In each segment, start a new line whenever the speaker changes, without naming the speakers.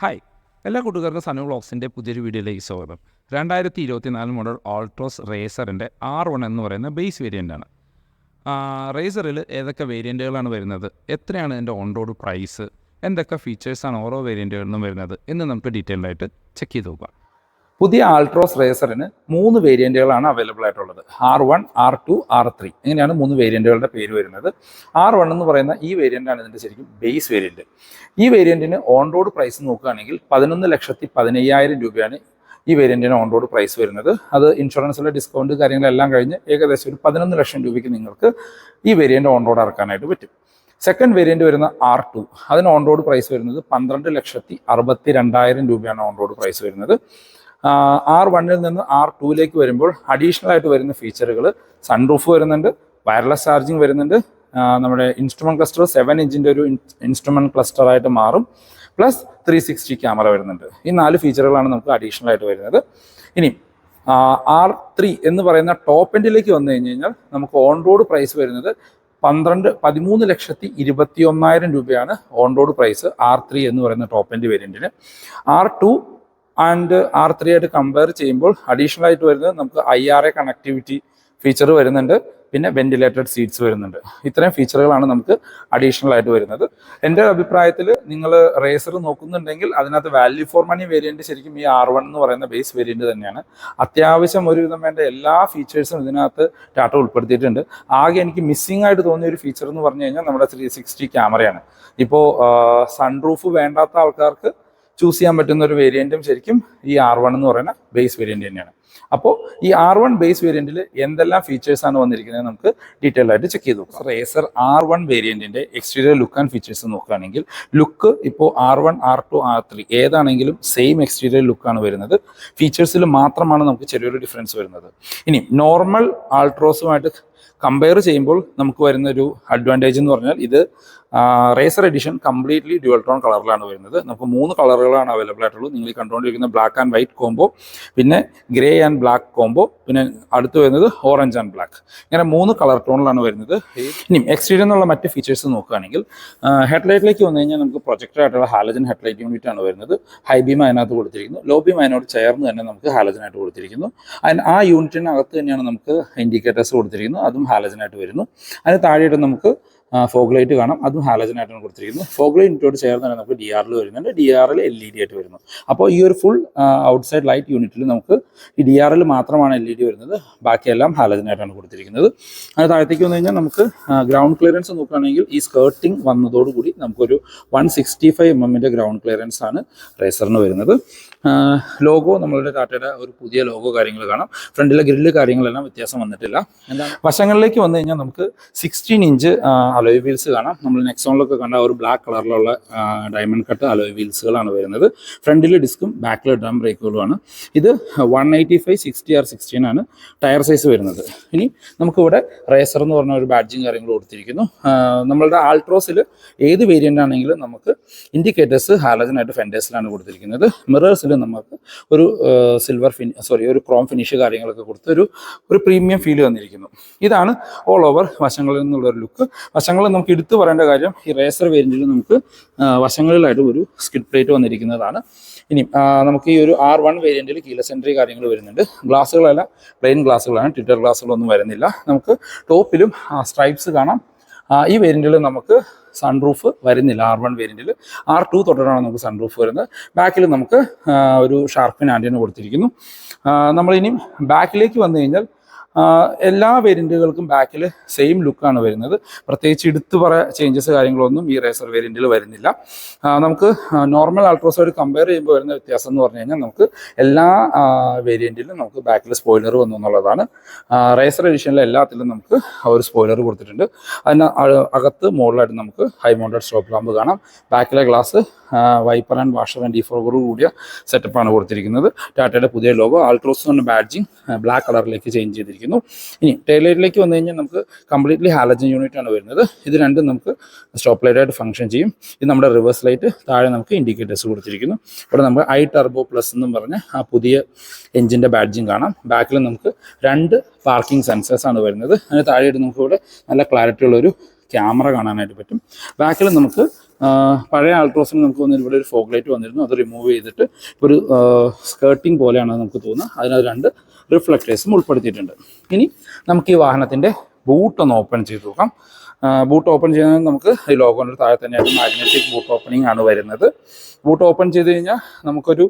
Hi എല്ലാ കൂട്ടുകാർക്കും സനു വ്ളോഗ്സിന്റെ പുതിയൊരു വീഡിയോയിലേക്ക് സ്വാഗതം. രണ്ടായിരത്തി ഇരുപത്തി നാല് മോഡൽ ആൾട്രോസ് റേസറിന്റെ ആർ വൺ എന്ന് പറയുന്ന ബേസ് വേരിയന്റാണ് റേസറിൽ ഏതൊക്കെ വേരിയന്റുകളാണ് വരുന്നത്? എത്രയാണ് എന്റെ ഓൺ റോഡ് പ്രൈസ് എന്തൊക്കെ ഫീച്ചേഴ്സാണ് ഓരോ വേരിയന്റുകളിലും വരുന്നത്? എന്ന് നമുക്ക് ഡീറ്റെയിൽഡായിട്ട് ചെക്ക് ചെയ്ത് നോക്കാം. പുതിയ ആൾട്രോസ് റേസറിന് മൂന്ന് വേരിയന്റുകളാണ് അവൈലബിൾ ആയിട്ടുള്ളത്. R one R two R three ഇങ്ങനെയാണ് മൂന്ന് വേരിയന്റുകളുടെ പേര് വരുന്നത്. ആർ വൺ എന്ന് പറയുന്ന ഈ വേരിയന്റാണ് ഇതിന്റെ ശരിക്കും ബേസ് വേരിയന്റ് ഈ വേരിയന്റിന് ഓൺ റോഡ് പ്രൈസ് നോക്കുകയാണെങ്കിൽ പതിനൊന്ന് ലക്ഷത്തി പതിനയ്യായിരം രൂപയാണ് ഈ വേരിയന്റിന് ഓൺ റോഡ് പ്രൈസ് വരുന്നത്. അത് ഇൻഷുറൻസിലെ ഡിസ്കൗണ്ട് കാര്യങ്ങളെല്ലാം കഴിഞ്ഞ് ഏകദേശം ഒരു പതിനൊന്ന് ലക്ഷം രൂപയ്ക്ക് നിങ്ങൾക്ക് ഈ വേരിയന്റ് ഓൺ റോഡ് ഇറക്കാനായിട്ട് പറ്റും. സെക്കൻഡ് വേരിയന്റ് വരുന്ന ആർ ടു അതിന് ഓൺ റോഡ് പ്രൈസ് വരുന്നത് പന്ത്രണ്ട് ലക്ഷത്തി അറുപത്തി രണ്ടായിരം രൂപയാണ് ഓൺ റോഡ് പ്രൈസ് വരുന്നത്. ആർ വണ്ണിൽ നിന്ന് ആർ ടുവിലേക്ക് വരുമ്പോൾ അഡീഷണൽ ആയിട്ട് വരുന്ന ഫീച്ചറുകൾ സൺറൂഫ് വരുന്നുണ്ട് വയർലെസ് ചാർജിങ് വരുന്നുണ്ട്. നമ്മുടെ ഇൻസ്ട്രുമെന്റ് ക്ലസ്റ്റർ സെവൻ ഇഞ്ചിന്റെ ഒരു ഇൻസ്ട്രുമെന്റ് ക്ലസ്റ്റർ ആയിട്ട് മാറും. പ്ലസ് ത്രീ സിക്സ്റ്റി ക്യാമറ വരുന്നുണ്ട്. ഈ നാല് ഫീച്ചറുകളാണ് നമുക്ക് അഡീഷണൽ ആയിട്ട് വരുന്നത്. ഇനി ആർ ത്രീ എന്ന് പറയുന്ന ടോപ്പ് എൻഡിലേക്ക് വന്നു കഴിഞ്ഞ് കഴിഞ്ഞാൽ നമുക്ക് ഓൺ റോഡ് പ്രൈസ് വരുന്നത് പന്ത്രണ്ട് പതിമൂന്ന് ലക്ഷത്തി ഇരുപത്തി ഒന്നായിരം രൂപയാണ് on road price R three എന്ന് പറയുന്ന top end വേരിയന്റിന് R two and R three ആയിട്ട് കമ്പയർ ചെയ്യുമ്പോൾ അഡീഷണൽ ആയിട്ട് വരുന്നത് നമുക്ക് I R A connectivity feature വരുന്നുണ്ട്. പിന്നെ വെന്റിലേറ്റഡ് സീറ്റ്സ് വരുന്നുണ്ട്. ഇത്രയും ഫീച്ചറുകളാണ് നമുക്ക് അഡീഷണൽ ആയിട്ട് വരുന്നത്. എന്റെ അഭിപ്രായത്തിൽ നിങ്ങൾ റേസർ നോക്കുന്നുണ്ടെങ്കിൽ അതിനകത്ത് വാല്യൂ ഫോർ മണി വേരിയന്റ് ശരിക്കും ഈ ആർ വൺ എന്ന് പറയുന്ന ബേസ് വേരിയന്റ് തന്നെയാണ്. അത്യാവശ്യം ഒരുവിധം വേണ്ട എല്ലാ ഫീച്ചേഴ്സും ഇതിനകത്ത് ടാറ്റ ഉൾപ്പെടുത്തിയിട്ടുണ്ട്. ആകെ എനിക്ക് മിസ്സിംഗ് ആയിട്ട് തോന്നിയ ഒരു ഫീച്ചർ എന്ന് പറഞ്ഞു കഴിഞ്ഞാൽ നമ്മുടെ ത്രീ സിക്സ്റ്റി ക്യാമറയാണ് ഇപ്പോൾ സൺറൂഫ് വേണ്ടാത്ത ആൾക്കാർക്ക് ചൂസ് ചെയ്യാൻ പറ്റുന്ന ഒരു വേരിയന്റും ശരിക്കും ഈ ആർ വൺ എന്ന് പറയുന്ന ബേസ് വേരിയന്റ് തന്നെയാണ്. അപ്പോൾ ഈ ആർ വൺ ബേസ് വേരിയന്റിൽ എന്തെല്ലാം ഫീച്ചേഴ്സ് ആണ് വന്നിരിക്കുന്നത് നമുക്ക് ഡീറ്റെയിൽ ആയിട്ട് ചെക്ക് ചെയ്ത് നോക്കാം. റേസർ ആർ വൺ വേരിയന്റിന്റെ എക്സ്റ്റീരിയർ ലുക്ക് ആൻഡ് ഫീച്ചേഴ്സ് നോക്കുകയാണെങ്കിൽ ലുക്ക് ഇപ്പോൾ R one R two R three ഏതാണെങ്കിലും സെയിം എക്സ്റ്റീരിയർ ലുക്കാണ് വരുന്നത്. ഫീച്ചേഴ്സിൽ മാത്രമാണ് നമുക്ക് ചെറിയൊരു ഡിഫറൻസ് വരുന്നത്. ഇനി നോർമൽ ആൾട്രോസുമായിട്ട് കമ്പയർ ചെയ്യുമ്പോൾ നമുക്ക് വരുന്ന ഒരു അഡ്വാന്റേജ് എന്ന് പറഞ്ഞാൽ ഇത് racer edition completely dual tone കളറിലാണ് വരുന്നത്. നമുക്ക് മൂന്ന് കളറുകളാണ് അവൈലബിൾ ആയിട്ടുള്ളൂ നിങ്ങൾ കണ്ടുകൊണ്ടിരിക്കുന്ന ബ്ലാക്ക് ആൻഡ് വൈറ്റ് കോംബോ പിന്നെ ഗ്രേ ആൻഡ് ബ്ലാക്ക് കോംബോ പിന്നെ അടുത്ത് വരുന്നത് ഓറഞ്ച് ആൻഡ് ബ്ലാക്ക് ഇങ്ങനെ മൂന്ന് കളർ ടോണിലാണ് വരുന്നത്. ഇനി എക്സ്റ്റീരിയർ എന്നുള്ള മറ്റ് ഫീച്ചേഴ്സ് നോക്കുകയാണെങ്കിൽ ഹെഡ്ലൈറ്റിലേക്ക് വന്നു കഴിഞ്ഞാൽ നമുക്ക് പ്രൊജക്ടർ ആയിട്ടുള്ള ഹാലജൻ ഹെഡ്ലൈറ്റ് യൂണിറ്റ് ആണ് വരുന്നത്. ഹൈ ബീം അതിനകത്ത് കൊടുത്തിരിക്കുന്നു. ലോ ബീം അതിനോട് ചേർന്ന് തന്നെ നമുക്ക് ഹാലജനായിട്ട് കൊടുത്തിരിക്കുന്നു. അതിന് ആ യൂണിറ്റിനകത്ത് തന്നെയാണ് നമുക്ക് ഇൻഡിക്കേറ്റേഴ്സ് കൊടുത്തിരിക്കുന്നത്. അതും ഹാലജനായിട്ട് വരുന്നു. അതിന് താഴെയായിട്ട് നമുക്ക് ഫോഗ് ലൈറ്റ് കാണാം. അതും ഹാലജൻ ആയിട്ടാണ് കൊടുത്തിരിക്കുന്നത്. ഫോഗ് ലൈറ്റിനോട് ചേർന്ന് തന്നെ നമുക്ക് ഡി ആറിൽ വരുന്നുണ്ട്. ഡി ആറിൽ എൽ ഇ ഡി ആയിട്ട് വരുന്നു. അപ്പോൾ ഈ ഒരു ഫുൾ ഔട്ട്സൈഡ് ലൈറ്റ് യൂണിറ്റിൽ നമുക്ക് ഈ ഡി ആറിൽ മാത്രമാണ് എൽ ഇ ഡി വരുന്നത്. ബാക്കിയെല്ലാം ഹാലജൻ ആയിട്ടാണ് കൊടുത്തിരിക്കുന്നത്. അത് താഴത്തേക്ക് വന്നു കഴിഞ്ഞാൽ നമുക്ക് ഗ്രൗണ്ട് ക്ലിയറൻസ് നോക്കുകയാണെങ്കിൽ ഈ സ്കേർട്ടിംഗ് വന്നതോടുകൂടി നമുക്കൊരു വൺ സിക്സ്റ്റി ഫൈവ് എം എമ്മിന്റെ ഗ്രൗണ്ട് ക്ലിയറൻസ് ആണ് റേസറിന് വരുന്നത്. ലോഗോ നമ്മളുടെ ടാറ്റയുടെ ഒരു പുതിയ ലോഗോ കാര്യങ്ങൾ കാണാം. ഫ്രണ്ടിലെ ഗ്രില്ല് കാര്യങ്ങളെല്ലാം വ്യത്യാസം വന്നിട്ടില്ല. വശങ്ങളിലേക്ക് വന്നു കഴിഞ്ഞാൽ നമുക്ക് സിക്സ്റ്റീൻ ഇഞ്ച് അലോയ് വീൽസ് കാണാം. നമ്മൾ നെക്സോണിലൊക്കെ കണ്ട ഒരു ബ്ലാക്ക് കളറിലുള്ള ഡയമണ്ട് കട്ട് അലോയ് വീൽസുകളാണ് വരുന്നത്. ഫ്രണ്ടിൽ ഡിസ്കും ബാക്കിൽ ഡ്രം ബ്രേക്കുകളുമാണ് ഇത് one eighty five sixty R sixteen ആണ് ടയർ സൈസ് വരുന്നത്. ഇനി നമുക്കിവിടെ റേസർ എന്ന് പറഞ്ഞ ഒരു ബാഡ്ജിങ് കാര്യങ്ങൾ കൊടുത്തിരിക്കുന്നു. നമ്മളുടെ ആൾട്രോസിൽ ഏത് വേരിയന്റ് ആണെങ്കിലും നമുക്ക് ഇൻഡിക്കേറ്റേഴ്സ് ഹാലജനായിട്ട് ഫെൻഡേഴ്സിലാണ് കൊടുത്തിരിക്കുന്നത്. മിറേഴ്സിൽ നമുക്ക് ഒരു സിൽവർ ഫിനി സോറി ഒരു ക്രോം ഫിനിഷ് കാര്യങ്ങളൊക്കെ കൊടുത്ത് ഒരു ഒരു പ്രീമിയം ഫീൽ വന്നിരിക്കുന്നു. ഇതാണ് ഓൾ ഓവർ വശങ്ങളിൽ നിന്നുള്ള ഒരു ലുക്ക് വശങ്ങളിൽ നമുക്ക് എടുത്തു പറയേണ്ട കാര്യം ഈ റേസർ വേരിയന്റിൽ നമുക്ക് വശങ്ങളിലായിട്ട് ഒരു സ്കിഡ് പ്ലേറ്റ് വന്നിരിക്കുന്നതാണ്. ഇനി നമുക്ക് ഈ ഒരു ആർ വൺ വേരിയന്റിൽ കീല സെൻട്രി കാര്യങ്ങൾ വരുന്നുണ്ട്. ഗ്ലാസ്സുകളല്ല പ്ലെയിൻ ഗ്ലാസ്സുകളാണ് ട്വിറ്റർ ഗ്ലാസ്സുകളൊന്നും വരുന്നില്ല. നമുക്ക് ടോപ്പിലും സ്ട്രൈപ്സ് കാണാം. ഈ വേരിയന്റിൽ നമുക്ക് സൺറൂഫ് വരുന്നില്ല ആർ വൺ വേരിയന്റിൽ ആർ ടു തൊട്ടിട്ടാണ് നമുക്ക് സൺറൂഫ് വരുന്നത്. ബാക്കിൽ നമുക്ക് ഒരു ഷാർപ്പിൻ ആന്റിന് കൊടുത്തിരിക്കുന്നു. നമ്മളിനിയും ബാക്കിലേക്ക് വന്നു കഴിഞ്ഞാൽ എല്ലാ വേരിയന്റുകൾക്കും ബാക്കിൽ സെയിം ലുക്കാണ് വരുന്നത്. പ്രത്യേകിച്ച് എടുത്തു പറ ചേഞ്ചസ് കാര്യങ്ങളൊന്നും ഈ റേസർ വേരിയന്റിൽ വരുന്നില്ല. നമുക്ക് നോർമൽ അൾട്രോസോഡ് കമ്പയർ ചെയ്യുമ്പോൾ വരുന്ന വ്യത്യാസം എന്ന് പറഞ്ഞു കഴിഞ്ഞാൽ നമുക്ക് എല്ലാ വേരിയന്റിലും നമുക്ക് ബാക്കിൽ സ്പോയിലർ വന്നു എന്നുള്ളതാണ്. റേസർ എഡിഷനിലെ എല്ലാത്തിലും നമുക്ക് ഒരു സ്പോയിലർ കൊടുത്തിട്ടുണ്ട്. അതിന് അകത്ത് മുകളിലായിട്ട് നമുക്ക് ഹൈ മൗണ്ടഡ് സ്റ്റോപ്പ് ലാമ്പ് കാണാം. ബാക്കിലെ glass wiper and washer and defogger കൂടിയ സെറ്റപ്പാണ് കൊടുത്തിരിക്കുന്നത്. ടാറ്റയുടെ പുതിയ ലോഗോ ആൾട്രോസ് എന്ന ബാഡ്ജിങ് ബ്ലാക്ക് കളറിലേക്ക് ചേഞ്ച് ചെയ്തിരിക്കുന്നു. ഇരിക്കുന്നു ഇനി ടൈലൈറ്റിലേക്ക് വന്നു കഴിഞ്ഞാൽ നമുക്ക് കംപ്ലീറ്റ്ലി ഹാലജൻ യൂണിറ്റ് ആണ് വരുന്നത്. ഇത് രണ്ടും നമുക്ക് സ്റ്റോപ്പ് ലൈറ്റ് ഫങ്ഷൻ ചെയ്യും. ഇത് നമ്മുടെ റിവേഴ്സ് ലൈറ്റ് താഴെ നമുക്ക് ഇൻഡിക്കേറ്റേഴ്സ് കൊടുത്തിരിക്കുന്നു. ഇവിടെ നമുക്ക് ഐ ടർബോ പ്ലസ് എന്നും പറഞ്ഞ ആ പുതിയ എഞ്ചിന്റെ ബാഡ്ജിങ് കാണാം. ബാക്കിൽ നമുക്ക് രണ്ട് പാർക്കിംഗ് സെൻസേഴ്സ് ആണ് വരുന്നത്. അതിന് താഴെയായിട്ട് നമുക്ക് ഇവിടെ നല്ല ക്ലാരിറ്റി ഒരു
ക്യാമറ കാണാനായിട്ട് പറ്റും. ബാക്കിൽ നമുക്ക് പഴയ ആൾട്രോസിന് നമുക്ക് വന്നിട്ട് ഇവിടെ ഒരു ഫോഗ് ലൈറ്റ് വന്നിരുന്നു. അത് റിമൂവ് ചെയ്തിട്ട് ഒരു സ്കേർട്ടിങ് പോലെയാണ് നമുക്ക് തോന്നുന്നത്. അതിനകത്ത് രണ്ട് റിഫ്ലക്റ്റേഴ്സും ഉൾപ്പെടുത്തിയിട്ടുണ്ട്. ഇനി നമുക്ക് ഈ വാഹനത്തിന്റെ ബൂട്ട് ഒന്ന് ഓപ്പൺ ചെയ്ത് നോക്കാം. ബൂട്ട് ഓപ്പൺ ചെയ്യുന്നത് നമുക്ക് ഈ ലോഗോന്റെ താഴെ തന്നെയായിട്ട് മാഗ്നറ്റിക് ബൂട്ട് ഓപ്പണിംഗ് ആണ് വരുന്നത്. ബൂട്ട് ഓപ്പൺ ചെയ്ത് കഴിഞ്ഞാൽ നമുക്കൊരു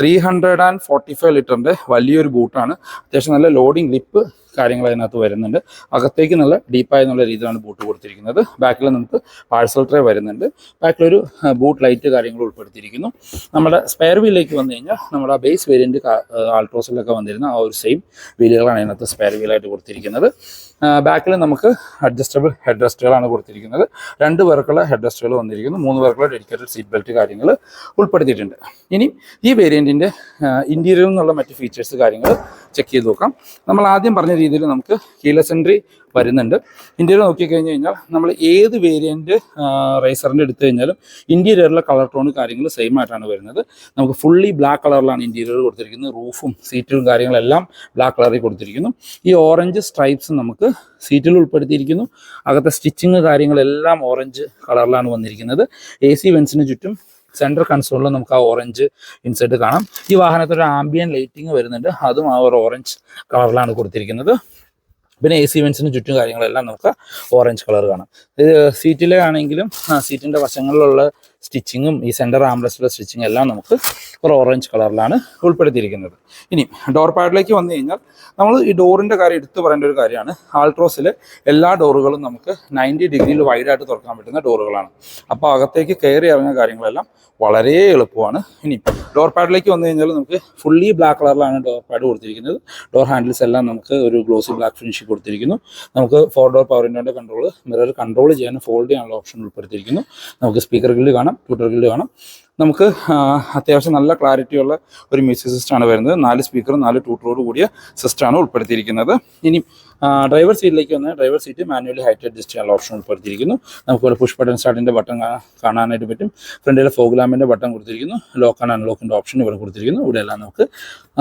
three hundred and forty five ലിറ്ററിന്റെ വലിയൊരു ബൂട്ടാണ്. അത്യാവശ്യം നല്ല ലോഡിംഗ് ലിപ്പ് കാര്യങ്ങൾ അതിനകത്ത് വരുന്നുണ്ട്. അകത്തേക്ക് നല്ല ഡീപ്പായി എന്നുള്ള രീതിയിലാണ് ബൂട്ട് കൊടുത്തിരിക്കുന്നത്. ബാക്കിൽ നമുക്ക് പാഴ്സൽ ട്രേ വരുന്നുണ്ട്. ബാക്കിലൊരു ബൂട്ട് ലൈറ്റ് കാര്യങ്ങൾ ഉൾപ്പെടുത്തിയിരിക്കുന്നു. നമ്മുടെ സ്പെയർ വീലിലേക്ക് വന്നു കഴിഞ്ഞാൽ നമ്മുടെ ബേസ് വേരിയന്റ് ആൾട്രോസിലൊക്കെ വന്നിരുന്ന ആ ഒരു സെയിം വീലുകളാണ് അതിനകത്ത് സ്പെയർ വീലായിട്ട് കൊടുത്തിരിക്കുന്നത്. ബാക്കിൽ നമുക്ക് അഡ്ജസ്റ്റബിൾ ഹെഡ് റെസ്റ്റുകളാണ് കൊടുത്തിരിക്കുന്നത്. രണ്ട് പേർക്കുള്ള ഹെഡ് റെസ്റ്റുകൾ വന്നിരിക്കുന്നു. മൂന്ന് പേർക്കുള്ള ഡെഡിക്കേറ്റഡ് സീറ്റ് ബെൽറ്റ് കാര്യങ്ങൾ ഉൾപ്പെടുത്തിയിട്ടുണ്ട്. ഇനി ഈ വേരിയന്റിന്റെ ഇന്റീരിയറിൽ നിന്നുള്ള മറ്റ് ഫീച്ചേഴ്സ് കാര്യങ്ങൾ ചെക്ക് ചെയ്ത് നോക്കാം. നമ്മൾ ആദ്യം പറഞ്ഞ രീതിയിൽ നമുക്ക് കീലസ് എൻട്രി വരുന്നുണ്ട്. ഇന്ത്യയിൽ നോക്കിക്കഴിഞ്ഞ് കഴിഞ്ഞാൽ നമ്മൾ ഏത് വേരിയന്റ് റേസറിന്റെ എടുത്തു കഴിഞ്ഞാലും ഇന്റീരിയറിലെ കളർ ടോൺ കാര്യങ്ങൾ സെയിം ആയിട്ടാണ് വരുന്നത്. നമുക്ക് ഫുള്ളി ബ്ലാക്ക് കളറിലാണ് ഇന്റീരിയർ കൊടുത്തിരിക്കുന്നത്. റൂഫും സീറ്റും കാര്യങ്ങളെല്ലാം ബ്ലാക്ക് കളറിൽ കൊടുത്തിരിക്കുന്നു. ഈ ഓറഞ്ച് സ്ട്രൈപ്സ് നമുക്ക് സീറ്റിൽ ഉൾപ്പെടുത്തിയിരിക്കുന്നു. അകത്തെ സ്റ്റിച്ചിങ് കാര്യങ്ങളെല്ലാം ഓറഞ്ച് കളറിലാണ് വന്നിരിക്കുന്നത്. എ സി വെൻസിന് ചുറ്റും സെൻട്രൽ കൺസോളിൽ നമുക്ക് ആ ഓറഞ്ച് ഇൻസെർട്ട് കാണാം. ഈ വാഹനത്തിൽ ഒരു ആംബിയൻ ലൈറ്റിംഗ് വരുന്നുണ്ട്. അതും ആ ഒരു ഓറഞ്ച് കളറിലാണ് കൊടുത്തിരിക്കുന്നത്. പിന്നെ എ സി വെൻസിന് ചുറ്റും കാര്യങ്ങളെല്ലാം നമുക്ക് ഓറഞ്ച് കളർ കാണാം. ഇത് സീറ്റിലെ ആണെങ്കിലും സീറ്റിന്റെ വശങ്ങളിലുള്ള സ്റ്റിച്ചിങ്ങും ഈ സെന്റർ ആംബ്ലസ്റ്റിലെ സ്റ്റിച്ചിങ് എല്ലാം നമുക്ക് ഒരു ഓറഞ്ച് കളറിലാണ് ഉൾപ്പെടുത്തിയിരിക്കുന്നത്. ഇനി ഡോർ പാഡിലേക്ക് വന്നു കഴിഞ്ഞാൽ നമ്മൾ ഈ ഡോറിന്റെ കാര്യം എടുത്തു പറയേണ്ട ഒരു കാര്യമാണ്. ആൾട്രോസിലെ എല്ലാ ഡോറുകളും നമുക്ക് നയന്റി ഡിഗ്രിയിൽ വൈഡായിട്ട് തുറക്കാൻ പറ്റുന്ന ഡോറുകളാണ്. അപ്പോൾ അകത്തേക്ക് കയറി ഇറങ്ങുന്ന കാര്യങ്ങളെല്ലാം വളരെ എളുപ്പമാണ്. ഇനി ഡോർ പാഡിലേക്ക് വന്നു കഴിഞ്ഞാൽ നമുക്ക് ഫുള്ളി ബ്ലാക്ക് കളറിലാണ് ഡോർ പാഡ് കൊടുത്തിരിക്കുന്നത്. ഡോർ ഹാൻഡിൽസ് എല്ലാം നമുക്ക് ഒരു ഗ്ലോസി ബ്ലാക്ക് ഫിനിഷ് കൊടുത്തിരിക്കുന്നു. നമുക്ക് ഫോർ ഡോർ പവർ വിൻഡോന്റെ കൺട്രോൾ മിറർ കൺട്രോൾ ചെയ്യാൻ ഫോൾഡ് ചെയ്യാനുള്ള ഓപ്ഷൻ ഉൾപ്പെടുത്തിയിരിക്കുന്നു. നമുക്ക് സ്പീക്കർ ഗില്ല് കാണാം. ട്യൂട്ടർ ഗില്ല് കാണാം. നമുക്ക് അത്യാവശ്യം നല്ല ക്ലാരിറ്റിയുള്ള ഒരു മ്യൂസിക് സിസ്റ്റമാണ് വരുന്നത്. നാല് സ്പീക്കറും നാല് ട്യൂട്ടറോട് കൂടിയ സിസ്റ്റമാണ് ഉൾപ്പെടുത്തിയിരിക്കുന്നത്. ഇനി ഡ്രൈവർ സീറ്റിലേക്ക് വന്നാൽ driver seat manually height adjust ചെയ്യാനുള്ള ഓപ്ഷൻ ഉൾപ്പെടുത്തിയിരിക്കുന്നു. നമുക്കിവിടെ പുഷ് ബട്ടൺ സ്റ്റാർട്ടിന്റെ ബട്ടൺ കാണാനായിട്ട് പറ്റും. ഫ്രണ്ടിലെ ഫോഗ് ലാമ്പിന്റെ ബട്ടൺ കൊടുത്തിരിക്കുന്നു. ലോക്ക് ആൻഡ് അൺലോക്കിന്റെ ഓപ്ഷൻ ഇവിടെ കൊടുത്തിരിക്കുന്നു. ഇവിടെയെല്ലാം നമുക്ക്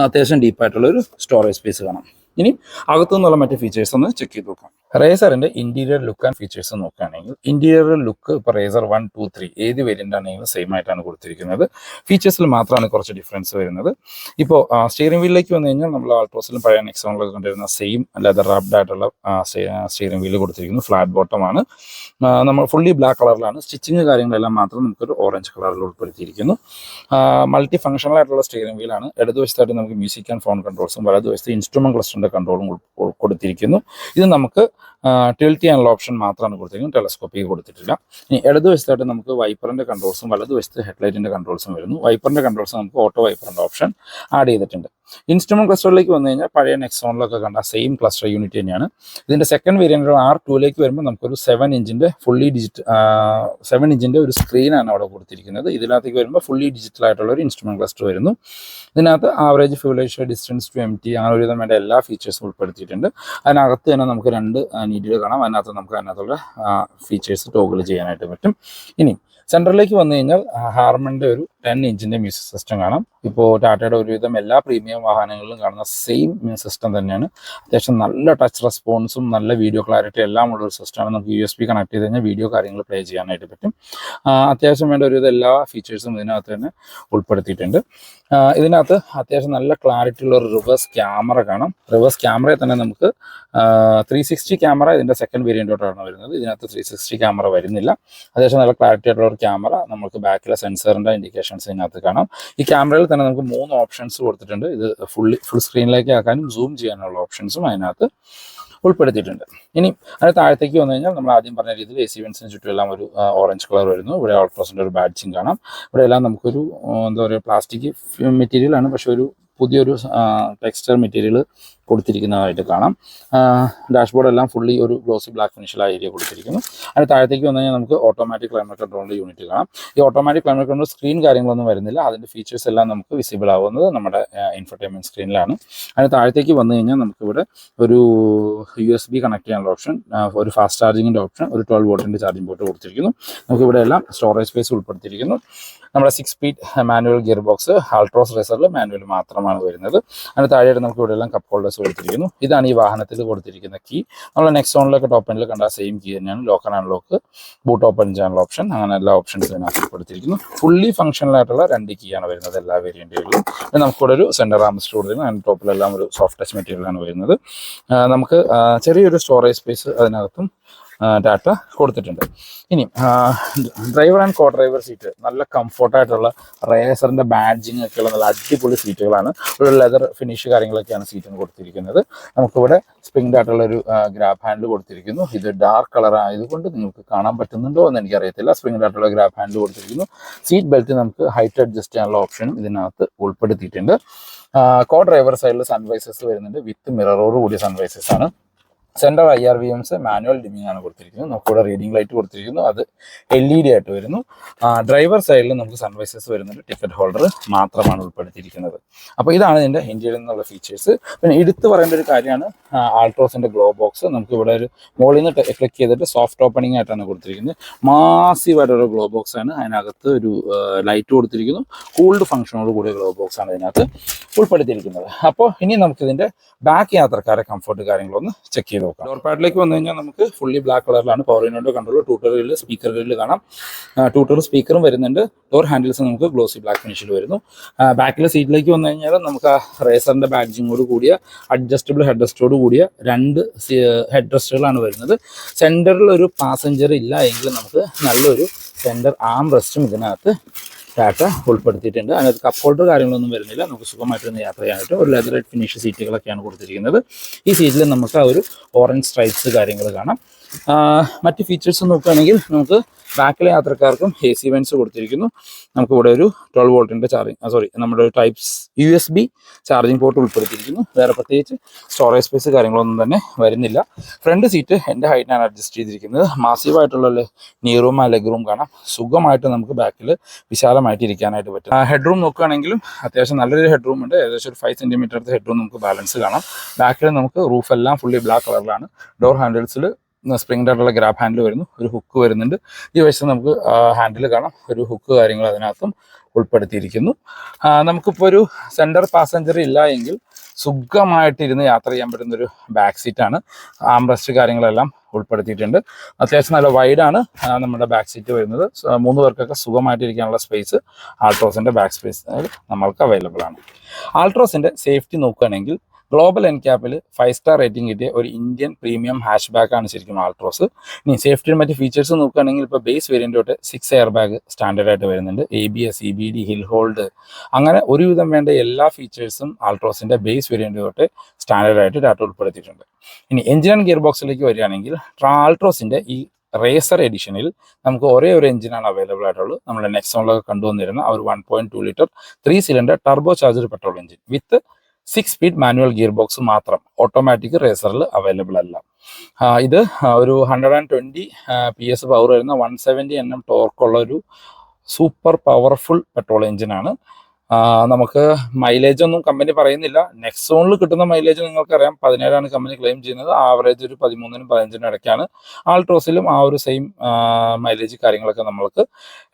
അത്യാവശ്യം ഡീപ്പായിട്ടുള്ള ഒരു സ്റ്റോറേജ് സ്പേസ് കാണാം. ഇനി അകത്തു നിന്നുള്ള മറ്റ് ഫീച്ചേഴ്സ് ഒന്ന് ചെക്ക് ചെയ്ത് നോക്കാം. റേസറിന്റെ ഇന്റീരിയർ ലുക്ക് ആൻഡ് ഫീച്ചേഴ്സ് നോക്കുകയാണെങ്കിൽ ഇന്റീരിയർ ലുക്ക് ഇപ്പോൾ റേസർ വൺ ടു ത്രീ ഏത് വേരിയന്റ് ആണെങ്കിലും സെയിം ആയിട്ടാണ് കൊടുത്തിരിക്കുന്നത്. ഫീച്ചേഴ്സിൽ മാത്രമാണ് കുറച്ച് ഡിഫറൻസ് വരുന്നത്. ഇപ്പോൾ സ്റ്റിയറിംഗ് വീലിലേക്ക് വന്നു കഴിഞ്ഞാൽ നമ്മൾ ആൾട്രോസിലും പഴയ നെക്സോണിലൊക്കെ കണ്ടിരുന്ന സെയിം അല്ലാതെ റാപ്ഡ് ആയിട്ടുള്ള സ്റ്റിയറിംഗ് വീൽ കൊടുത്തിരിക്കുന്നു. ഫ്ലാറ്റ് ബോട്ടമാണ് നമ്മൾ ഫുള്ളി ബ്ലാക്ക് കളറിലാണ് സ്റ്റിച്ചിങ് കാര്യങ്ങളെല്ലാം മാത്രം നമുക്കൊരു ഓറഞ്ച് കളറിൽ ഉൾപ്പെടുത്തിയിരിക്കുന്നു. മൾട്ടി ഫംഗ്ഷണൽ ആയിട്ടുള്ള സ്റ്റിയറിംഗ് വീലാണ് ഇടതുവശത്തായിട്ട് നമുക്ക് മ്യൂസിക് ആൻഡ് ഫോൺ കൺട്രോൾസും വലതുവശത്ത് ഇൻസ്ട്രുമെന്റ് ക്ലസ്റ്ററിന്റെ കൺട്രോളും കൊടുത്തിരിക്കുന്നു. ഇത് നമുക്ക് ടിൽറ്റ് ചെയ്യാനുള്ള ഓപ്ഷൻ മാത്രമാണ് കൊടുത്തിരിക്കുന്നത്. ടെലസ്കോപ്പിക്ക് കൊടുത്തിട്ടില്ല. ഇനി ഇടതുവശത്തായിട്ട് നമുക്ക് വൈപ്പറിന്റെ കൺട്രോൾസും വലതുവശത്ത് ഹെഡ്ലൈറ്റിന്റെ കൺട്രോൾസും വരുന്നു. വൈപ്പറിന്റെ കൺട്രോൾസ് നമുക്ക് ഓട്ടോ വൈപ്പറിന്റെ ഓപ്ഷൻ ആഡ് ചെയ്തിട്ടുണ്ട്. ഇൻസ്ട്രുമെന്റ് ക്ലസ്റ്ററിലേക്ക് വന്നു കഴിഞ്ഞാൽ പഴയ നെക്സോണിലൊക്കെ കണ്ട സെയിം ക്ലസ്റ്റർ യൂണിറ്റ് തന്നെയാണ്. ഇതിന്റെ സെക്കൻഡ് വേരിയന്റ് ആർ ടൂലേക്ക് വരുമ്പോൾ നമുക്കൊരു സെവൻ ഇഞ്ചിന്റെ ഫുള്ളി ഡിജിറ്റ് സെവൻ ഇഞ്ചിന്റെ ഒരു സ്ക്രീനാണ് അവിടെ കൊടുത്തിരിക്കുന്നത്. ഇതിനകത്തേക്ക് വരുമ്പോൾ ഫുള്ളി ഡിജിറ്റൽ ആയിട്ടുള്ള ഒരു ഇൻസ്ട്രുമെന്റ് ക്ലസ്റ്റർ വരുന്നു. ഇതിനകത്ത് ആവറേജ് ഫ്യൂലേഷ് ഡിസ്റ്റൻസ് ടു എം ടി അങ്ങനെ ഒരുവിധം വേണ്ട എല്ലാ ഫീച്ചേഴ്സും ഉൾപ്പെടുത്തിയിട്ടുണ്ട്. അതിനകത്ത് തന്നെ നമുക്ക് രണ്ട് നീഡിൽ കാണാം. അതിനകത്ത് നമുക്ക് അതിനകത്തുള്ള ഫീച്ചേഴ്സ് ടോഗിൾ ചെയ്യാനായിട്ട് പറ്റും. ഇനി സെൻട്രലിലേക്ക് വന്നു കഴിഞ്ഞാൽ ഹാർമണിന്റെ ഒരു ടെൻ ഇഞ്ചിന്റെ മ്യൂസിക് സിസ്റ്റം കാണാം. ഇപ്പോൾ ടാറ്റയുടെ ഒരുവിധം എല്ലാ പ്രീമിയം വാഹനങ്ങളിലും കാണുന്ന സെയിം മ്യൂസിക് സിസ്റ്റം തന്നെയാണ്. അത്യാവശ്യം നല്ല ടച്ച് റെസ്പോൺസും നല്ല വീഡിയോ ക്ലാരിറ്റി എല്ലാം ഉള്ള ഒരു സിസ്റ്റമാണ് നമുക്ക് യു എസ് പി കണക്ട് ചെയ്ത് കഴിഞ്ഞാൽ വീഡിയോ കാര്യങ്ങൾ പ്ലേ ചെയ്യാനായിട്ട് പറ്റും. അത്യാവശ്യം വേണ്ട ഒരുവിധം എല്ലാ ഫീച്ചേഴ്സും ഇതിനകത്ത് തന്നെ ഉൾപ്പെടുത്തിയിട്ടുണ്ട്. ഇതിനകത്ത് അത്യാവശ്യം നല്ല ക്ലാരിറ്റി ഉള്ള ഒരു റിവേഴ്സ് ക്യാമറ കാണാം. റിവേഴ്സ് ക്യാമറയിൽ തന്നെ നമുക്ക് ത്രീ സിക്സ്റ്റി ക്യാമറ ഇതിന്റെ സെക്കൻഡ് വേരിയന്റോട്ടാണ് വരുന്നത്. ഇതിനകത്ത് ത്രീ സിക്സ്റ്റി ക്യാമറ വരുന്നില്ല. അത്യാവശ്യം നല്ല ക്ലാരിറ്റി ആയിട്ടുള്ള ഒരു ക്യാമറ നമുക്ക് ബാക്കിലെ സെൻസറിന്റെ ഇൻഡിക്കേഷൻസ് ഇതിനകത്ത് കാണാം. ഈ ക്യാമറയിൽ തന്നെ നമുക്ക് മൂന്ന് ഓപ്ഷൻസ് കൊടുത്തിട്ടുണ്ട്. ഇത് ഫുള്ളി ഫുൾ സ്ക്രീനിലേക്ക് ആക്കാനും സൂം ചെയ്യാനുള്ള ഓപ്ഷൻസും അതിനകത്ത്. ഉൾപ്പെടുത്തിയിട്ടുണ്ട്. ഇനി അതിന് താഴത്തേക്ക് വന്നു കഴിഞ്ഞാൽ നമ്മൾ ആദ്യം പറഞ്ഞ രീതിയിൽ എ സി വെൻസിന് ചുറ്റുമെല്ലാം ഒരു ഓറഞ്ച് കളർ വരുന്നു. ഇവിടെ ഓൾട്രോസിന്റെ ഒരു ബാഡ്ജിങ് കാണാം. ഇവിടെ എല്ലാം നമുക്കൊരു എന്താ പറയുക പ്ലാസ്റ്റിക് മെറ്റീരിയൽ ആണ്. പക്ഷെ ഒരു പുതിയൊരു ടെക്സ്റ്റർ മെറ്റീരിയൽ കൊടുത്തിരിക്കുന്നതായിട്ട് കാണാം. ഡാഷ്ബോർഡ് എല്ലാം ഫുള്ളി ഒരു ഗ്ലോസി ബ്ലാക്ക് ഫിനിഷിലായ ഏരിയ കൊടുത്തിരിക്കുന്നു. അതിന് താഴത്തേക്ക് വന്നു കഴിഞ്ഞാൽ നമുക്ക് ഓട്ടോമാറ്റിക് ക്ലൈമറ്റ് കൺട്രോളിന്റെ യൂണിറ്റ് കാണാം. ഈ ഓട്ടോമാറ്റിക് ക്ലൈമറ്റ് കൺട്രോൾ സ്ക്രീൻ കാര്യങ്ങളൊന്നും വരുന്നില്ല. അതിന്റെ ഫീച്ചേഴ്സ് എല്ലാം നമുക്ക് വിസിബിൾ ആവുന്നത് നമ്മുടെ ഇൻഫർടൈൻമെന്റ് സ്ക്രീനിലാണ് അതിന് താഴത്തേക്ക് വന്നു കഴിഞ്ഞാൽ നമുക്കിവിടെ ഒരു യു എസ് ബി കണക്ട് ചെയ്യാനുള്ള ഓപ്ഷൻ ഒരു ഫാസ്റ്റ് ചാർജിങ്ങിന്റെ ഓപ്ഷൻ ഒരു ട്വൽവ് വോട്ടിന്റെ ചാർജിംഗ് പോർട്ട് കൊടുത്തിരിക്കുന്നു. നമുക്കിവിടെ എല്ലാം സ്റ്റോറേജ് സ്പേസ് ഉൾപ്പെടുത്തിയിരിക്കുന്നു. നമ്മുടെ six speed manual gear box Altroz റേസറിൽ manual മാത്രമാണ് വരുന്നത്. അതിന് താഴെയായിട്ട് നമുക്ക് ഇവിടെ എല്ലാം കപ്പ് ഹോൾഡേഴ്സ് കൊടുത്തിരിക്കുന്നു. ഇതാണ് ഈ വാഹനത്തിൽ കൊടുത്തിരിക്കുന്ന കീ നമ്മൾ നെക്സ്റ്റ് ഓണിലൊക്കെ ടോപ്പ് എൻഡിൽ കണ്ട സെയിം കീ തന്നെയാണ്. Local and unlock boot open ചെയ്യാനുള്ള ഓപ്ഷൻ അങ്ങനെ എല്ലാ ഓപ്ഷൻസും ഇതിനകത്ത് കൊടുത്തിരിക്കുന്നു. ഫുള്ളി ഫംഗ്ഷണൽ ആയിട്ടുള്ള രണ്ട് കീ ആണ് വരുന്നത് എല്ലാ വേരിയന്റുകളിലും നമുക്കിവിടെ ഒരു സെന്റർ ആംസ്റ്റ് കൊടുത്തിരുന്നു അതിന്റെ ടോപ്പിലെല്ലാം ഒരു സോഫ്റ്റ് ടച്ച് മെറ്റീരിയലാണ് വരുന്നത്. നമുക്ക് ചെറിയൊരു സ്റ്റോറേജ് സ്പേസ് അതിനകത്തും ഡാറ്റ കൊടുത്തിട്ടുണ്ട്. ഇനി driver and co driver seat നല്ല കംഫർട്ടായിട്ടുള്ള റേസറിന്റെ ബാഡ്ജിങ് ഉള്ള നല്ല അടിപൊളി സീറ്റുകളാണ് ഒരു ലെതർ ഫിനിഷ് കാര്യങ്ങളൊക്കെയാണ് സീറ്റിന് കൊടുത്തിരിക്കുന്നത്. നമുക്കിവിടെ സ്പ്രിംഗ് ആയിട്ടുള്ള ഒരു ഗ്രാബ് ഹാൻഡിൽ കൊടുത്തിരിക്കുന്നു. ഇത് ഡാർക്ക് കളർ ആയതുകൊണ്ട് നിങ്ങൾക്ക് കാണാൻ പറ്റുന്നുണ്ടോ എന്ന് എനിക്കറിയത്തില്ല. സ്പ്രിംഗ് ആയിട്ടുള്ള ഗ്രാബ് ഹാൻഡ് കൊടുത്തിരിക്കുന്നു. സീറ്റ് ബെൽറ്റ് നമുക്ക് ഹൈറ്റ് അഡ്ജസ്റ്റ് ചെയ്യാനുള്ള ഓപ്ഷനും ഇതിനകത്ത് ഉൾപ്പെടുത്തിയിട്ടുണ്ട്. കോ ഡ്രൈവർ സൈഡിൽ സൺവൈസസ് വരുന്നുണ്ട്. വിത്ത് മിററോട് കൂടിയ സൺവൈസസ് ആണ്. Centre I R V Ms manual dimming ആണ് കൊടുത്തിരിക്കുന്നത്. നമുക്കിവിടെ റീഡിംഗ് ലൈറ്റ് കൊടുത്തിരിക്കുന്നു. അത് എൽ ഇ ഡി ആയിട്ട് വരുന്നു. ഡ്രൈവർ സൈഡിൽ നമുക്ക് സൺവൈസസ് വരുന്നുണ്ട്. ടിക്കറ്റ് ഹോൾഡർ മാത്രമാണ് ഉൾപ്പെടുത്തിയിരിക്കുന്നത്. അപ്പോൾ ഇതാണ് ഇതിന്റെ ഇന്ത്യയിൽ നിന്നുള്ള ഫീച്ചേഴ്സ് പിന്നെ എടുത്തു പറയേണ്ട ഒരു കാര്യമാണ് ആൾട്രോസിന്റെ ഗ്ലോ ബോക്സ് നമുക്ക് ഇവിടെ ഒരു മുകളിൽ നിന്ന് ക്ലിക്ക് ചെയ്തിട്ട് സോഫ്റ്റ് ഓപ്പണിംഗ് ആയിട്ടാണ് കൊടുത്തിരിക്കുന്നത്. മാസീവായിട്ടൊരു ഗ്ലോ ബോക്സ് ആണ്. അതിനകത്ത് ഒരു ലൈറ്റ് കൊടുത്തിരിക്കുന്നു. കൂൾഡ് ഫംഗ്ഷനോട് കൂടിയ ഗ്ലോ ബോക്സ് ആണ് അതിനകത്ത് ഉൾപ്പെടുത്തിയിരിക്കുന്നത്. അപ്പോൾ ഇനി നമുക്കിതിന്റെ ബാക്ക് യാത്രക്കാരെ കംഫർട്ട് കാര്യങ്ങളൊന്ന് ചെക്ക് ചെയ്ത് നോക്കാം. ഡോർ പാഡിലേക്ക് വന്നു കഴിഞ്ഞാൽ നമുക്ക് ഫുള്ളി ബ്ലാക്ക് കളറിലാണ് പവർ വിൻഡോ കൺട്രോൾ ട്യൂട്ടറിൽ സ്പീക്കർ ഗ്രില്ല് കാണാം. ട്യൂട്ടർ സ്പീക്കറും വരുന്നുണ്ട്. ഡോർ ഹാൻഡിൽസ് നമുക്ക് ഗ്ലോസി ബ്ലാക്ക് ഫിനിഷിൽ വരുന്നു. ബാക്കിലെ സീറ്റിലേക്ക് വന്നു കഴിഞ്ഞാൽ നമുക്ക് ആ റേസറിന്റെ ബാഡ്ജിങ്ങോട് കൂടിയ അഡ്ജസ്റ്റബിൾ ഹെഡ് റെസ്റ്റോട് കൂടിയ രണ്ട് ഹെഡ് റെസ്റ്റുകളാണ് വരുന്നത്. സെന്ററിൽ ഒരു പാസഞ്ചർ ഇല്ല എങ്കിൽ നമുക്ക് നല്ലൊരു സെന്റർ ആം റെസ്റ്റും ഇതിനകത്ത് ടാറ്റ ഉൾപ്പെടുത്തിയിട്ടുണ്ട്. അതിനകത്ത് കപ്പ് ഹോൾഡർ കാര്യങ്ങളൊന്നും വരുന്നില്ല. നമുക്ക് സുഖമായിട്ടൊന്ന് യാത്ര ചെയ്യാനായിട്ട് ഒരു ലെതർ ഫിനിഷ് സീറ്റുകളൊക്കെയാണ് കൊടുത്തിരിക്കുന്നത്. ഈ സീറ്റിൽ നമുക്ക് ആ ഒരു ഓറഞ്ച് സ്ട്രൈപ്സ് കാര്യങ്ങൾ കാണാം. മറ്റ് ഫീച്ചേഴ്സ് നോക്കുകയാണെങ്കിൽ നമുക്ക് ബാക്കിലെ യാത്രക്കാർക്കും എ സി വെൻസ് കൊടുത്തിരിക്കുന്നു. നമുക്ക് ഇവിടെ ഒരു ട്വൽവ് വോൾട്ടിന്റെ ചാർജിങ് സോറി നമ്മുടെ ഒരു types U S B charging port ഉൾപ്പെടുത്തിയിരിക്കുന്നു. വേറെ പ്രത്യേകിച്ച് സ്റ്റോറേജ് സ്പേസ് കാര്യങ്ങളൊന്നും തന്നെ വരുന്നില്ല. ഫ്രണ്ട് സീറ്റ് എന്റെ ഹൈറ്റിനാണ് അഡ്ജസ്റ്റ് ചെയ്തിരിക്കുന്നത്. മാസീവായിട്ടുള്ള നീറും ആ ലെഗ് റൂം കാണാം. സുഖമായിട്ട് നമുക്ക് ബാക്കിൽ വിശാലമായിട്ട് ഇരിക്കാനായിട്ട് പറ്റും. ഹെഡ് റൂം നോക്കുകയാണെങ്കിലും അത്യാവശ്യം നല്ലൊരു ഹെഡ് റൂം ഉണ്ട്. ഏകദേശം ഒരു ഫൈവ് സെന്റിമീറ്റർ അടുത്ത് ഹെഡ് റൂം നമുക്ക് ബാലൻസ് കാണാം. ബാക്കിൽ നമുക്ക് റൂഫ് എല്ലാം ഫുള്ളി ബ്ലാക്ക് കളറിലാണ് ഡോർ ഹാൻഡിൽസിൽ സ്പ്രിംഗ് ആയിട്ടുള്ള ഗ്രാബ് ഹാൻഡിൽ വരുന്നു. ഒരു ഹുക്ക് വരുന്നുണ്ട്. ഈ വശത്ത് നമുക്ക് ഹാൻഡിൽ കാണാം. ഒരു ഹുക്ക് കാര്യങ്ങൾ അതിനകത്തും ഉൾപ്പെടുത്തിയിരിക്കുന്നു. നമുക്കിപ്പോൾ ഒരു സെന്റർ പാസഞ്ചർ ഇല്ല എങ്കിൽ സുഖമായിട്ടിരുന്ന് യാത്ര ചെയ്യാൻ പറ്റുന്ന ഒരു ബാക്ക് സീറ്റാണ് ആംബ്രസ്റ്റ് കാര്യങ്ങളെല്ലാം ഉൾപ്പെടുത്തിയിട്ടുണ്ട്. അത്യാവശ്യം നല്ല വൈഡാണ് നമ്മുടെ ബാക്ക് സീറ്റ് വരുന്നത്. മൂന്ന് പേർക്കൊക്കെ സുഖമായിട്ടിരിക്കാനുള്ള സ്പേസ് ആൾട്രോസിന്റെ ബാക്ക് സ്പേസ് നമ്മൾക്ക് അവൈലബിൾ ആണ്. ആൾട്രോസിന്റെ സേഫ്റ്റി നോക്കുകയാണെങ്കിൽ ഗ്ലോബൽ എൻക്യാപ്പിൽ ഫൈവ് സ്റ്റാർ റേറ്റിംഗ് കിട്ടിയ ഒരു ഇന്ത്യൻ പ്രീമിയം ഹാഷ് ആണ് ശരിക്കും ആൾട്രോസ് ഇനി സേഫ്റ്റിയുടെ മറ്റ് ഫീച്ചേഴ്സ് നോക്കുകയാണെങ്കിൽ ഇപ്പോൾ ബേസ് വേരിയന്റ് തൊട്ട് സിക്സ് എയർ ബാഗ് സ്റ്റാൻഡേർഡ് ആയിട്ട് വരുന്നുണ്ട്. A B S E B D hill hold അങ്ങനെ ഒരുവിധം വേണ്ട എല്ലാ ഫീച്ചേഴ്സും ആൾട്രോസിന്റെ ബേസ് വേരിയന്റ് തൊട്ട് സ്റ്റാൻഡേർഡ് ആയിട്ട് ഡാറ്റ ഉൾപ്പെടുത്തിയിട്ടുണ്ട്. ഇനി എഞ്ചിൻ ആൻഡ് ഗിയർ ബോക്സിലേക്ക് വരികയാണെങ്കിൽ ആൾട്രോസിന്റെ ഈ റേസർ എഡിഷനിൽ നമുക്ക് ഒരേ ഒരു എഞ്ചിനാണ് അവൈലബിൾ ആയിട്ടുള്ളത്. നമ്മുടെ നെക്സോണിലൊക്കെ കണ്ടുവന്നിരുന്ന ഒരു one point two litre three cylinder turbo charger petrol engine with six speed manual gear box മാത്രം ഓട്ടോമാറ്റിക് റേസറിൽ അവൈലബിൾ അല്ല. ഇത് ഒരു hundred and twenty P S power വരുന്ന വൺ സെവന്റി എൻ എം ടോർക്കുള്ള ഒരു സൂപ്പർ പവർഫുൾ പെട്രോൾ എഞ്ചിനാണ് നമുക്ക് മൈലേജ് ഒന്നും കമ്പനി പറയുന്നില്ല. നെക്സോണിൽ കിട്ടുന്ന മൈലേജ് നിങ്ങൾക്ക് നിങ്ങൾക്കറിയാം. പതിനേഴാണ് കമ്പനി ക്ലെയിം ചെയ്യുന്നത്. ആവറേജ് ഒരു പതിമൂന്നിനും പതിനഞ്ചിനും ഇടയ്ക്കാണ്. ആൾട്രോസിലും ആ ഒരു സെയിം മൈലേജ് കാര്യങ്ങളൊക്കെ നമ്മൾക്ക്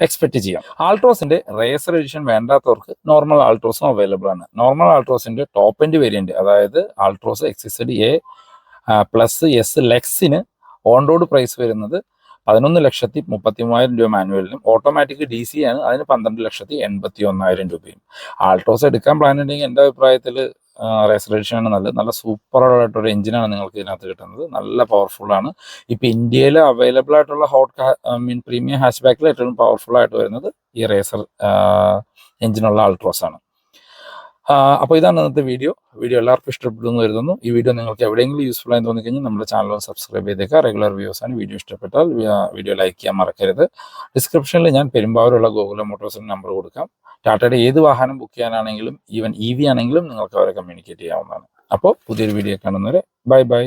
എക്സ്പെക്ട് ചെയ്യാം. ആൾട്രോസിന്റെ റേസർ എഡിഷൻ വേണ്ടാത്തവർക്ക് നോർമൽ ആൾട്രോസും അവൈലബിൾ ആണ്. നോർമൽ ആൾട്രോസിന്റെ ടോപ്പ് എൻഡ് വേരിയന്റ് അതായത് Altroz XZ A plus S ലെക്സിന് on road price വരുന്നത് പതിനൊന്ന് ലക്ഷത്തി മുപ്പത്തി മൂവായിരം രൂപ മാനുവലിനും ഓട്ടോമാറ്റിക് ഡി സി ആണ് അതിന് പന്ത്രണ്ട് ലക്ഷത്തി എൺപത്തി ഒന്നായിരം രൂപയും. ആൾട്രോസ് എടുക്കാൻ പ്ലാൻ ഉണ്ടെങ്കിൽ എന്റെ അഭിപ്രായത്തിൽ റേസർ ആണ് നല്ലത്. നല്ല സൂപ്പർ ആയിട്ടൊരു എഞ്ചിനാണ് നിങ്ങൾക്ക് ഇതിനകത്ത് കിട്ടുന്നത്. നല്ല പവർഫുൾ ആണ്. ഇപ്പോൾ ഇന്ത്യയിൽ അവൈലബിൾ ആയിട്ടുള്ള ഹോട്ട് മീൻ പ്രീമിയം ഹാഷ് ബാക്കിൽ ഏറ്റവും പവർഫുൾ ആയിട്ട് വരുന്നത് ഈ റേസർ എഞ്ചിനുള്ള ആൾട്രോസ് ആണ്. അപ്പോൾ ഇതാണ് ഇന്നത്തെ വീഡിയോ. വീഡിയോ എല്ലാവർക്കും ഇഷ്ടപ്പെട്ടു എന്ന് കരുതുന്നു. ഈ വീഡിയോ നിങ്ങൾക്ക് എവിടെയെങ്കിലും യൂസ്ഫുൾ ആയി തോന്നിക്കഴിഞ്ഞാൽ നമ്മുടെ ചാനൽ ഒന്ന് സബ്സ്ക്രൈബ് ചെയ്തേക്കുക. റെഗുലർ വ്യൂസ് ആണ് വീഡിയോ ഇഷ്ടപ്പെട്ടാൽ വീഡിയോ ലൈക്ക് ചെയ്യാൻ മറക്കരുത്. ഡിസ്ക്രിപ്ഷനിൽ ഞാൻ പെരുമ്പാവൂരുള്ള ഗോകുല മോട്ടോഴ്സിന് നമ്പർ കൊടുക്കാം. ടാറ്റയുടെ ഏത് വാഹനം ബുക്ക് ചെയ്യാനാണെങ്കിലും ഈവൻ ഇ വി ആണെങ്കിലും നിങ്ങൾക്ക് അവരെ കമ്മ്യൂണിക്കേറ്റ് ചെയ്യാവുന്നതാണ്. അപ്പോൾ പുതിയൊരു വീഡിയോ കാണുന്നവരെ ബൈ ബൈ